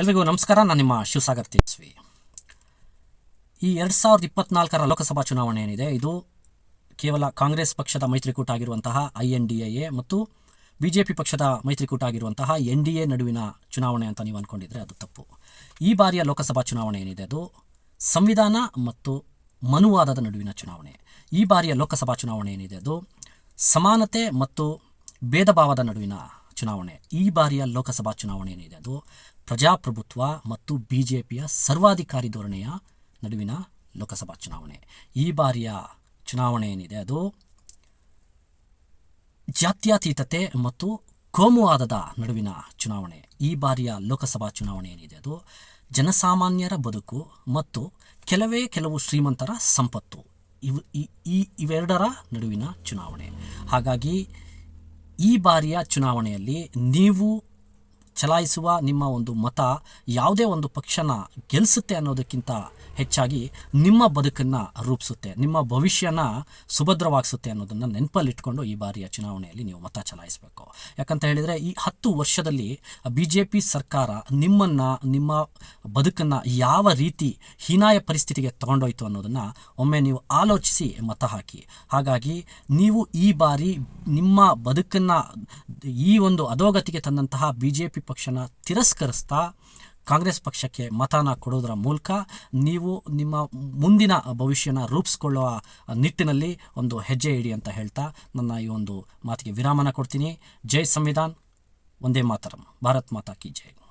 ಎಲ್ರಿಗೂ ನಮಸ್ಕಾರ, ನಾನು ನಿಮ್ಮ ಶಿವಸಾಗರ್ ತೇಜಸ್ವಿ ಈ ಎರಡು ಸಾವಿರದ ಇಪ್ಪತ್ನಾಲ್ಕರ ಲೋಕಸಭಾ ಚುನಾವಣೆ ಏನಿದೆ, ಇದು ಕೇವಲ ಕಾಂಗ್ರೆಸ್ ಪಕ್ಷದ ಮೈತ್ರಿಕೂಟ ಆಗಿರುವಂತಹ ಐ ಎನ್ ಡಿ ಎ ಮತ್ತು ಬಿ ಜೆ ಪಿ ಪಕ್ಷದ ಮೈತ್ರಿಕೂಟ ಆಗಿರುವಂತಹ ಎನ್ ಡಿ ಎ ನಡುವಿನ ಚುನಾವಣೆ ಅಂತ ನೀವು ಅಂದ್ಕೊಂಡಿದ್ರೆ ಅದು ತಪ್ಪು. ಈ ಬಾರಿಯ ಲೋಕಸಭಾ ಚುನಾವಣೆ ಏನಿದೆ, ಅದು ಸಂವಿಧಾನ ಮತ್ತು ಮನುವಾದದ ನಡುವಿನ ಚುನಾವಣೆ. ಈ ಬಾರಿಯ ಲೋಕಸಭಾ ಚುನಾವಣೆ ಏನಿದೆ, ಅದು ಸಮಾನತೆ ಮತ್ತು ಭೇದ ಭಾವದ ನಡುವಿನ ಚುನಾವಣೆ. ಈ ಬಾರಿಯ ಲೋಕಸಭಾ ಚುನಾವಣೆ ಏನಿದೆ, ಅದು ಪ್ರಜಾಪ್ರಭುತ್ವ ಮತ್ತು ಬಿ ಜೆ ಸರ್ವಾಧಿಕಾರಿ ಧೋರಣೆಯ ನಡುವಿನ ಲೋಕಸಭಾ ಚುನಾವಣೆ. ಈ ಬಾರಿಯ ಚುನಾವಣೆ ಏನಿದೆ ಅದು? ಜಾತ್ಯತೀತತೆ ಮತ್ತು ಕೋಮುವಾದದ ನಡುವಿನ ಚುನಾವಣೆ. ಈ ಬಾರಿಯ ಲೋಕಸಭಾ ಚುನಾವಣೆ ಏನಿದೆ ಅದು? ಜನಸಾಮಾನ್ಯರ ಬದುಕು ಮತ್ತು ಕೆಲವೇ ಕೆಲವು ಶ್ರೀಮಂತರ ಸಂಪತ್ತು. ಇವು ಈ ಇವೆರಡರ ನಡುವಿನ ಚುನಾವಣೆ. ಹಾಗಾಗಿ ಈ ಬಾರಿಯ ಚುನಾವಣೆಯಲ್ಲಿ ನೀವು ಚಲಾಯಿಸುವ ನಿಮ್ಮ ಒಂದು ಮತ ಯಾವುದೇ ಒಂದು ಪಕ್ಷನ ಗೆಲ್ಲಿಸುತ್ತೆ ಅನ್ನೋದಕ್ಕಿಂತ ಹೆಚ್ಚಾಗಿ ನಿಮ್ಮ ಬದುಕನ್ನು ರೂಪಿಸುತ್ತೆ, ನಿಮ್ಮ ಭವಿಷ್ಯನ ಸುಭದ್ರವಾಗಿಸುತ್ತೆ ಅನ್ನೋದನ್ನು ನೆನಪಲ್ಲಿಟ್ಕೊಂಡು ಈ ಬಾರಿಯ ಚುನಾವಣೆಯಲ್ಲಿ ನೀವು ಮತ ಚಲಾಯಿಸಬೇಕು. ಯಾಕಂತ ಹೇಳಿದರೆ ಈ ಹತ್ತು ವರ್ಷದಲ್ಲಿ ಬಿ ಜೆ ಪಿ ಸರ್ಕಾರ ನಿಮ್ಮನ್ನು, ನಿಮ್ಮ ಬದುಕನ್ನು ಯಾವ ರೀತಿ ಹೀನಾಯ ಪರಿಸ್ಥಿತಿಗೆ ತಗೊಂಡೋಯ್ತು ಅನ್ನೋದನ್ನು ಒಮ್ಮೆ ನೀವು ಆಲೋಚಿಸಿ ಮತ ಹಾಕಿ. ಹಾಗಾಗಿ ನೀವು ಈ ಬಾರಿ ನಿಮ್ಮ ಬದುಕನ್ನು ಈ ಒಂದು ಅಧೋಗತಿಗೆ ತಂದಂತಹ ಬಿ ಜೆ ಪಿ ಪಕ್ಷನ ತಿರಸ್ಕರಿಸ್ತಾ ಕಾಂಗ್ರೆಸ್ ಪಕ್ಷಕ್ಕೆ ಮತನ ಕೊಡೋದರ ಮೂಲಕ ನೀವು ನಿಮ್ಮ ಮುಂದಿನ ಭವಿಷ್ಯನ ರೂಪಿಸ್ಕೊಳ್ಳುವ ನಿಟ್ಟಿನಲ್ಲಿ ಒಂದು ಹೆಜ್ಜೆ ಇಡಿ ಅಂತ ಹೇಳ್ತಾ ನನ್ನ ಈ ಒಂದು ಮಾತಿಗೆ ವಿರಾಮನ ಕೊಡ್ತೀನಿ. ಜೈ ಸಂವಿಧಾನ್. ಒಂದೇ ಮಾತರಂ. ಭಾರತ್ ಮಾತಾ ಕಿ ಜೈ.